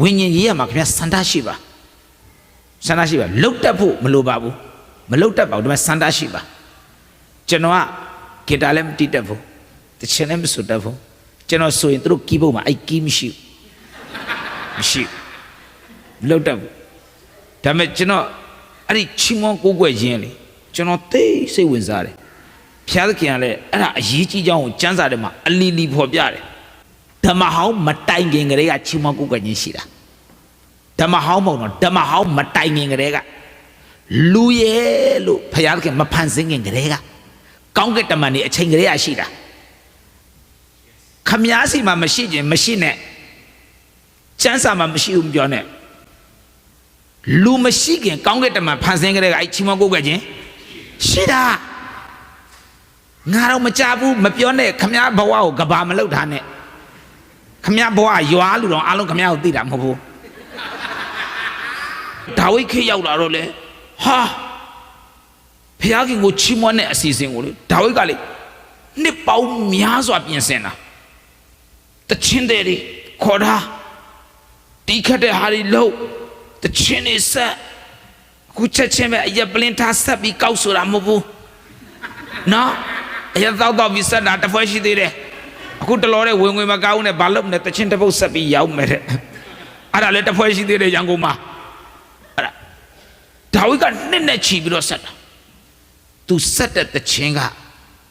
ဝိညာဉ်ရေးရမှာခင်ဗျာစန္ဒရှိပါစန္ဒရှိပါလုတ်တက်ဖို့မလိုပါဘူးမလုတ်တက်ပါဘူးဒါပေမဲ့စန္ဒရှိပါကျွန်တော်ကဂီတာလည်းမတီးတတ်ဘူးတချင်လည်းမဆိုတတ်ဘူးကျွန်တော်ဆိုရင်သူတို့ကီးဖို့မှာအဲ့ကီးမရှိဘူးမရှိဘူးလုတ်တက်ဘူးဒါပေမဲ့ကျွန်တော်အဲ့ဒီချီးမွမ်းကိုးကွယ်ခြင်းလေကျွန်တော်သိစိတ်ဝင်စားတယ်ဖျားသခင်ကလည်းအဲ့ဒါအရေးကြီးကြောင်းကိုစံစာထဲမှာအလီလီဖော်ပြတယ် ဓမ္မဟောင်းမတိုင်ခင်ကလေးကချီးမွမ်းကိုးကွယ်ခြင်းရှိတာဓမ္မဟောင်းမဟုတ်တော့ဓမ္မဟောင်းမတိုင်ခင်ကလေးကလူရဲ့လို့ဖျားသခင်မဖန်ဆင်းခင်ကလေးကကောင်းကင်တမန်နေအချိန်ကလေးရရှိတာခမည်းစီမှာမရှိခြင်းမရှိနဲ့စံစာမှာမရှိဘူးမပြောနဲ့လူမရှိခင်ကောင်းကင်တမန်ဖန်ဆင်းကြတဲ့ကအဲ့ချီးမွမ်းကိုးကွယ်ခြင်းရှိတာငါတော့မကြဘူးမပြောနဲ့ခမည်းဘဝကိုကဘာမလောက်ထားနဲ့ ခမည်းဘဝရွာလူတော့အလုံးခမည်းကိုသိတာမဟုတ်ဘူးဒါဝိဒ်ခေတ်ရောက်လာတော့လေဟာဖျားခင်ကိုချီးမွမ်းတဲ့အစီအစဉ်ကိုလေဒါဝိဒ်ကလေနှစ်ပေါင်းများစွာပြင်ဆင်တာတချင်းတဲ့တွေခေါ်တာတီးခတ်တဲ့ဟာတွေလို့တချင်းနေဆက်အခုချက်ချင်းပဲအရက်ပလင်းထားဆက်ပြီးကောက်ဆိုတာမဟုတ်ဘူးနော်အရက်တော့တော့ပြီးဆက်တာတစ်ဖွဲရှိသေးတယ် အခုတလောတဲ့ဝင်ဝင်မကောင်းနဲ့ဘာလို့နဲ့တချင်းတစ်ပုတ်ဆက်ပြီးရောက်မယ်တဲ့အဲ့ဒါလည်းတစ်ဖွဲရှိသေးတယ်ရန်ကုန်မှာအဲ့ဒါဒါဝိဒ်ကနှစ်နဲ့ချီပြီးတော့ဆက်တာသူဆက်တဲ့တချင်းက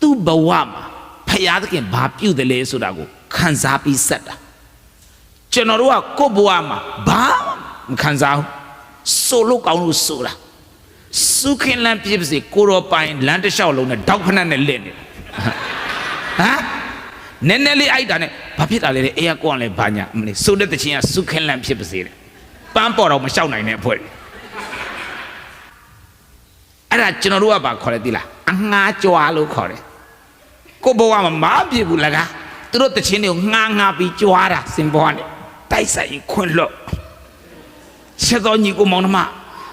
သူ့ဘဝမှာဖယားသခင်ဘာပြုတ်တယ်လဲဆိုတာကိုခံစားပြီးဆက်တာကျွန်တော်တို့ကကိုယ့်ဘဝမှာဘာမှမခံစားဘူးဆိုလို့ကောင်းလို့ဆိုတာစုခင်လန်းပြည့်ပါစေကိုရောပိုင်လမ်းတစ်လျှောက်လုံးနဲ့တောက်ဖက်နဲ့လက်နေဟမ် နည်းနည်းလေးအိုက်တာနဲ့ဘာဖြစ်တာလဲတဲ့အေးကွန်လဲဘာညာမလေးဆိုတဲ့တခြင်းကစုခင်လန်းဖြစ်ပါစေတဲ့ပန်းပေါ်တော့မလျှောက်နိုင်တဲ့အဖွဲ့တွေအဲ့ဒါကျွန်တော်တို့ကဘာခေါ်လဲသိလားအငှားကြွားလို့ခေါ်တယ်ကိုယ့်ဘဝမှာမဖြစ်ဘူးလကားသူတို့တခြင်းတွေကိုငှားငှားပြီးကြွားတာစင်ပေါ်ကနေတိုက်ဆိုင်ရင်ခွန့်လွတ်ချက်တော်ညီကိုမောင်နှမ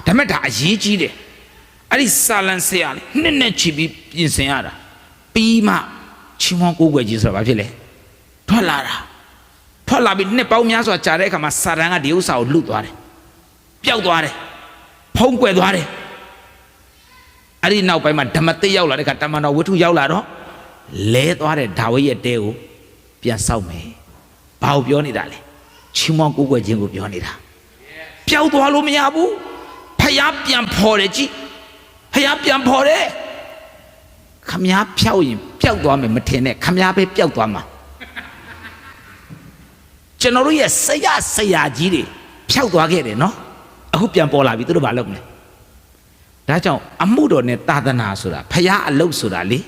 ဒါမဲ့ဒါအရေးကြီးတယ်အဲ့ဒီစာလန်ဆရာလေနှစ်နဲ့ချီပြီးပြင်ဆင်ရတာပြီးမှ ချီးမွမ်းကိုးကွယ်ခြင်းဆိုတာဘာဖြစ်လဲထွက်လာတာထွက်လာပြီးနှစ်ပေါင်းများစွာကြာတဲ့အခါမှာစာတန်ကဒီဥစ္စာကိုလွတ်သွားတယ်ပျောက်သွားတယ်ဖုံးကွယ်သွားတယ်အဲ့ဒီနောက်ပိုင်းမှာဓမ္မတိရောက်လာတဲ့အခါတမန်တော်ဝိထုရောက်လာတော့လဲသွားတဲ့ဒါဝိဒ်ရဲ့တဲကိုပြန်ဆောက်မယ်ဘာကိုပြောနေတာလဲချီးမွမ်းကိုးကွယ်ခြင်းကိုပြောနေတာပျောက်သွားလို့မရဘူးဖယားပြန်ဖော်တယ်ကြည့်ဖယားပြန်ဖော်တယ် ခမည်းဖြောက်ရင်ပျောက်သွားမယ်မထင်နဲ့ခမည်းပဲပျောက်သွားမှာကျွန်တော်တို့ရဲ့ဆရာဆရာကြီးတွေဖြောက်သွားခဲ့တယ်နော်အခုပြန်ပေါ်လာပြီသူတို့ဘာလုပ်မလဲဒါကြောင့်အမှုတော်နဲ့သာသနာဆိုတာဖယားအလုပ်ဆိုတာလေ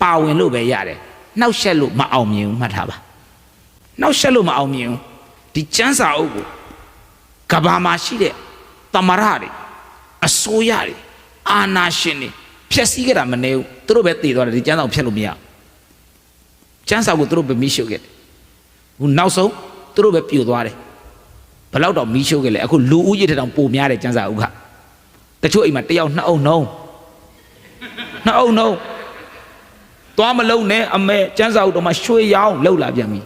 ပါဝင်လို့ပဲရတယ်နှောက်ရှက်လို့မအောင်မြင်ဘူးမှတ်ထားပါနှောက်ရှက်လို့မအောင်မြင်ဘူးဒီကျမ်းစာအုပ်ကိုကဘာမှာရှိတဲ့တမရတွေအစိုးရတွေအာနာရှင်တွေ ဖျက်ဆီးခဲ့တာမနေဘူးသူတို့ပဲတည်သွားတယ်ဒီကျမ်းစာကိုဖျက်လို့မရဘူးကျမ်းစာကိုသူတို့ပဲမိရှုခဲ့တယ်ဟိုနောက်ဆုံးသူတို့ပဲပြိုသွားတယ်ဘယ်တော့တော့မိရှုခဲ့လဲအခုလူဦးရေတောင်ပိုများတယ်ကျမ်းစာအုပ်ကတချို့အိမ်မှာတယောက်နှစ်အုပ်နှုံးနှစ်အုပ်နှုံးသွားမလုံးနဲ့အမေကျန်းစာအုပ်တော့မှရွှေရောင်းလှုပ်လာပြန်ပြီ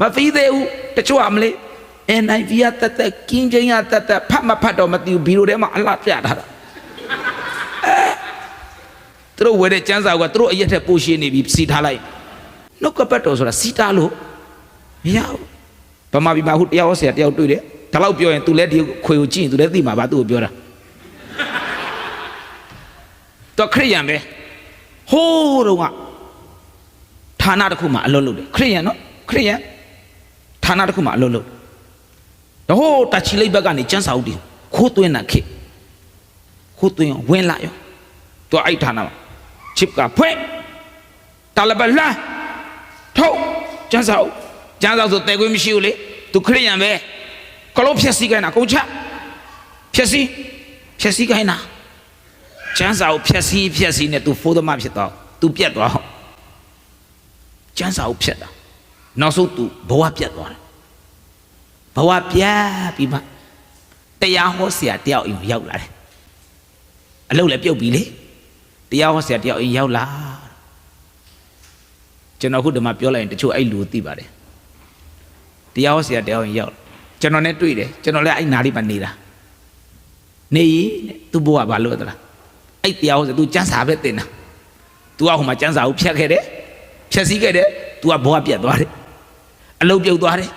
မပြီးသေးဘူးတချို့အမလေး NIV ကတက်တက်ကင်းချင်းကတက်တက်ဖတ်မဖတ်တော့မသိဘူးဘီရိုထဲမှာအလှပြထားတာအဲ သူတို့ဝယ်တဲ့ကျန်းစာအုပ်ကသူတို့အရက်ထက်ပိုရှင်းနေပြီစီထားလိုက်နှုတ်ကပတ်တော်ဆိုတာစီတာလို့မရဘူးဗမာပြည်မှာခုတယောက်ဆရာတယောက်တွေ့တယ်ဒါတော့ပြောရင် तू လည်းဒီခွေကိုကြည့်ရင် तू လည်းသိမှာပါသူ့ကိုပြောတာတော့ခရိယန်ပဲဟိုးတော့ကဌာနတစ်ခုမှာအလုပ်လုပ်တယ်ခရိယန်နော်ခရိယန်ဌာနတစ်ခုမှာအလုပ်လုပ်တော့ဟိုးတချီလိပ်ဘက်ကနေကျန်းစာအုပ်တွေခိုးသွင်းတာခေခိုးသွင်းအောင်ဝင်လာရောသူအဲ့ဌာနမှာ ချစ်ကဖွင့်တလဘလာထုတ်ကျန်းစာအုပ်ကျန်းစာအုပ်ဆိုတဲခွင့်မရှိဘူးလေသူခရိယန်ပဲကလုံးဖြက်စီးခိုင်းတာကုန်ချဖြက်စီးဖြက်စီးခိုင်းတာကျန်းစာအုပ်ဖြက်စီးဖြက်စီးနဲ့သူဖိုးသမားဖြစ်သွားသူပြတ်သွားကျန်းစာအုပ်ဖြက်တာနောက်ဆုံးသူဘဝပြတ်သွားတယ်ဘဝပြတ်ပြီးမှတရားဟောဆရာတယောက်အိမ်ရောက်လာတယ်အလုပ်လည်းပြုတ်ပြီလေ တရားဟောဆရာတယောက်အိမ်ရောက်လာကျွန်တော်ခုဒီမှာပြောလိုက်ရင်တချို့အဲ့လူကိုသိပါတယ်တရားဟောဆရာတယောက်အိမ်ရောက်လာ ကျွန်တော်နဲ့တွေ့တယ်ကျွန်တော်လည်းအဲ့နားလေးမှာနေတာနေရင်သူ့ဘဝဘာလို့သလားအဲ့တရားဟောဆို तू ကျန်းစာပဲတင်တာ तू ကဟိုမှာကျန်းစာကိုဖြတ်ခဲ့တယ်ဖြတ်စည်းခဲ့တယ် तू ကဘဝပြတ်သွားတယ်အလုံးပြုတ်သွားတယ်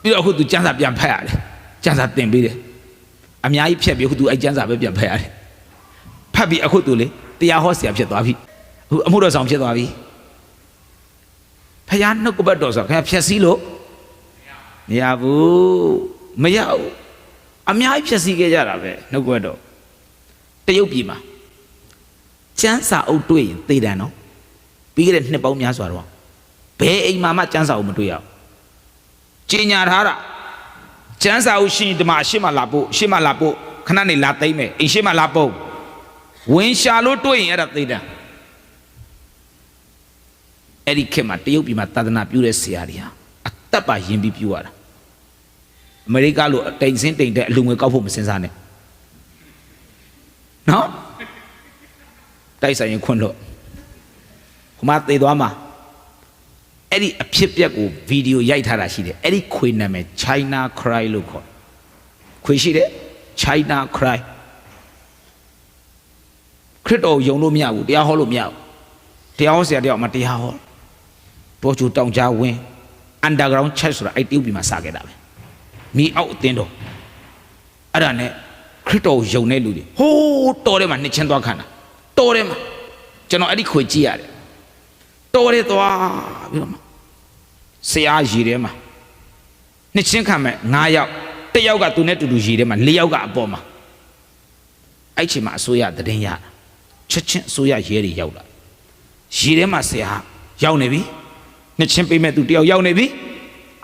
ပြီးတော့အခု तू ကျန်းစာပြန်ဖတ်ရတယ်ကျန်းစာတင်ပေးတယ်အများကြီးဖြတ်ပြီးအခု तू အဲ့ကျန်းစာပဲပြန်ဖတ်ရတယ် ဖတ်ပြီးအခု तू လေတရားဟောဆရာဖြစ်သွားပြီအခုအမှုတော်ဆောင်ဖြစ်သွားပြီဖယားနှုတ်ကပတ်တော်ဆိုခင်ဗျာဖြတ်စည်းလို့မရဘူးမရဘူးအများကြီးဖြတ်စည်းခဲ့ကြတာပဲနှုတ်ကပတ်တော်တရုတ်ပြည်မှာကျန်းစာအုပ်တွေ့ရင်သေတယ်နော်ပြီးခဲ့တဲ့နှစ်ပေါင်းများစွာတော့ဘယ်အိမ်မှာမှကျန်းစာအုပ်မတွေ့ရဘူးကြီးညာထားတာကျန်းစာအုပ်ရှင်ဒီမှာအရှိမလာပို့အရှိမလာပို့ခဏနေလာသိမ့်မယ်အိမ်ရှိမလာပို့ ဝင်ရှာလို့တွေ့ရင်အဲ့ဒါသေတယ်အဲ့ဒီခေတ်မှာတရုတ်ပြည်မှာသာသနာပြုတဲ့ဆရာတွေဟာအသက်ပါရင်ပြီးပြုရတာအမေရိကလိုတိမ်စင်းတိမ်တဲ့အလူငွေကောက်ဖို့မစင်စားနဲ့နော်တိုက်ဆိုင်ရင်ခွန်းလို့ဟိုမှာသေသွားမှာအဲ့ဒီအဖြစ်ပြက်ကိုဗီဒီယိုရိုက်ထားတာရှိတယ်အဲ့ဒီခွေနာမည် China Cry လို့ခေါ်တယ်ခွေရှိတယ် China Cry ခရစ်တော်ယုံလို့မရဘူးတရားဟောလို့မရဘူးတရားဟောဆရာတယောက်မှတရားဟောတော်ချူတောင်ကြားဝင်း underground church ဆိုတာအဲ့တရုတ်ပြည်မှာစခဲ့တာပဲမိအောက်အတင်းတော်အဲ့ဒါနဲ့ခရစ်တော်ကိုယုံတဲ့လူတွေဟိုးတော်ထဲမှာနှစ်ချင်းသွားခံတာတော်ထဲမှာကျွန်တော်အဲ့ဒီခွေကြည့်ရတယ်တော်ထဲသွားပြီးတော့မှဆရာရီထဲမှာနှစ်ချင်းခံမဲ့9ယောက်တစ်ယောက်ကသူနဲ့တူတူရီထဲမှာ၄ယောက်ကအပေါ်မှာအဲ့ချိန်မှာအစိုးရသတရင်ရတာ ချက်ချင်းအစိုးရရဲတွေရောက်လာရီထဲမှာဆရာရောက်နေပြီနှစ်ချင်းပေးမဲ့သူတယောက်ရောက်နေပြီ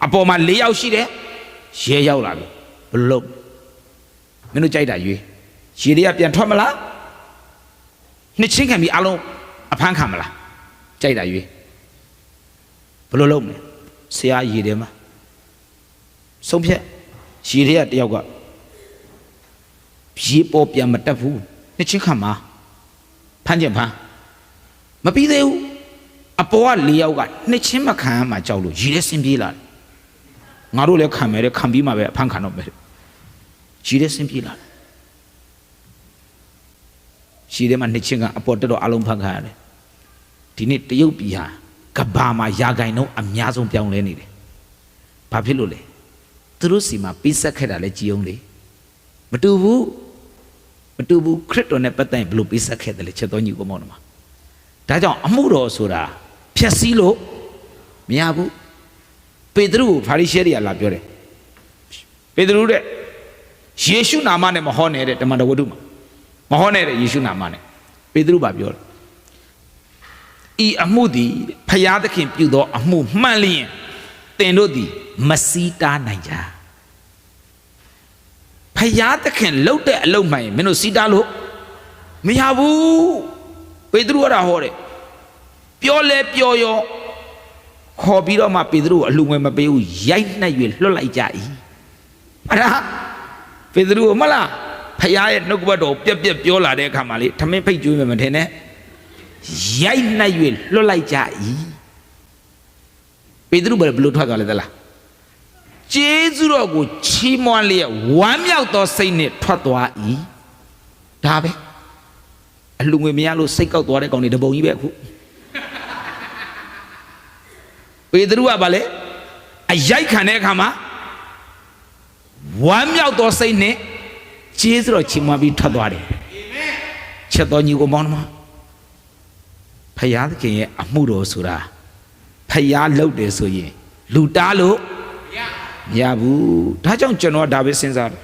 အပေါ်မှာ၄ယောက်ရှိတယ်ရဲရောက်လာပြီဘလို့မင်းတို့ကြိုက်တာရွေးရေတွေကပြန်ထွက်မလားနှစ်ချင်းခံပြီးအလုံးအဖမ်းခံမလားကြိုက်တာရွေးဘလို့လုံးမလဲဆရာရေတယ်မှာဆုံးဖြတ်ရေတွေကတယောက်ကရေပေါ်ပြန်မတက်ဘူးနှစ်ချင်းခံမှာ ဖမ်းချက်ဖမ်းမပြီးသေးဘူးအပေါ်က၄ယောက်ကနှစ်ချင်းမခံရမှကြောက်လို့ရေထဲဆင်းပြေးလာတယ်ငါတို့လည်းခံမယ်တဲ့ခံပြီးမှပဲအဖမ်းခံတော့မယ်ရေထဲဆင်းပြေးလာတယ်ရှည်ထဲမှာနှစ်ချင်းကအပေါ်တက်တော့အလုံးဖန်ခါရတယ်ဒီနေ့တရုတ်ပြည်ဟာကဘာမှာယာဂိုင်နှုန်းအများဆုံးပြောင်းလဲနေတယ်ဘာဖြစ်လို့လဲသူတို့စီမှာပေးဆက်ခဲ့တာလဲကြည်အောင်လေမတူဘူး မတူဘူးခရစ်တော်နဲ့ပတ်သက်ရင်ဘယ်လိုပေးဆက်ခဲ့တယ်လဲချက်တော်ညီကိုမောင်းတော့မှာဒါကြောင့်အမှုတော်ဆိုတာဖြက်စီးလို့မရဘူးပေတရုကိုဖာရိရှဲတွေကလာပြောတယ်ပေတရုတဲ့ယေရှုနာမနဲ့မဟောနဲ့တဲ့တမန်တော်ဝတ္ထုမှာမဟောနဲ့တဲ့ယေရှုနာမနဲ့ပေတရုပါပြောတယ်ဤအမှုသည်ဖျားသခင်ပြုသောအမှုမှန်လျင်သင်တို့သည်မစီးတားနိုင်ကြ ဖျားသခင်လှုပ်တဲ့အလုပ်မှန်ရင်မင်းတို့စီးတားလို့မရဘူးပေတရုကဟောတယ်ပြောလဲပြောရောခေါ်ပြီးတော့မှပေတရုကိုအလှငွေမပေးဘူးရိုက်နှက်၍လွတ်လိုက်ကြ၏အဲ့ဒါပေတရုကမလားဖခင်ရဲ့နှုတ်ကပတ်တော်ပြက်ပြက်ပြောလာတဲ့အခါမှာလေထမင်းဖိတ်ကျွေးမယ်မထင်နဲ့ရိုက်နှက်၍လွတ်လိုက်ကြ၏ပေတရုဘယ်လိုထွက်သွားလဲသလား ကျေးဇူးတော်ကိုချီးမွမ်းလျက်ဝမ်းမြောက်သောစိတ်နဲ့ထွက်သွား၏ဒါပဲအလှငွေမရလို့စိတ်ကောက်သွားတဲ့ကောင်တွေတပုံကြီးပဲအခုပေတရုကဘာလဲအရိုက်ခံတဲ့အခါမှာဝမ်းမြောက်သောစိတ်နဲ့ကျေးဇူးတော်ချီးမွမ်းပြီးထွက်သွားတယ်ချက်တော်ညီကိုမောင်းမဖယားသခင်ရဲ့အမှုတော်ဆိုတာဖယားလုပ်တယ်ဆိုရင်လူတားလို့ မရဘူးဒါကြောင့်ကျွန်တော်ကဒါပဲစဉ်းစားတယ်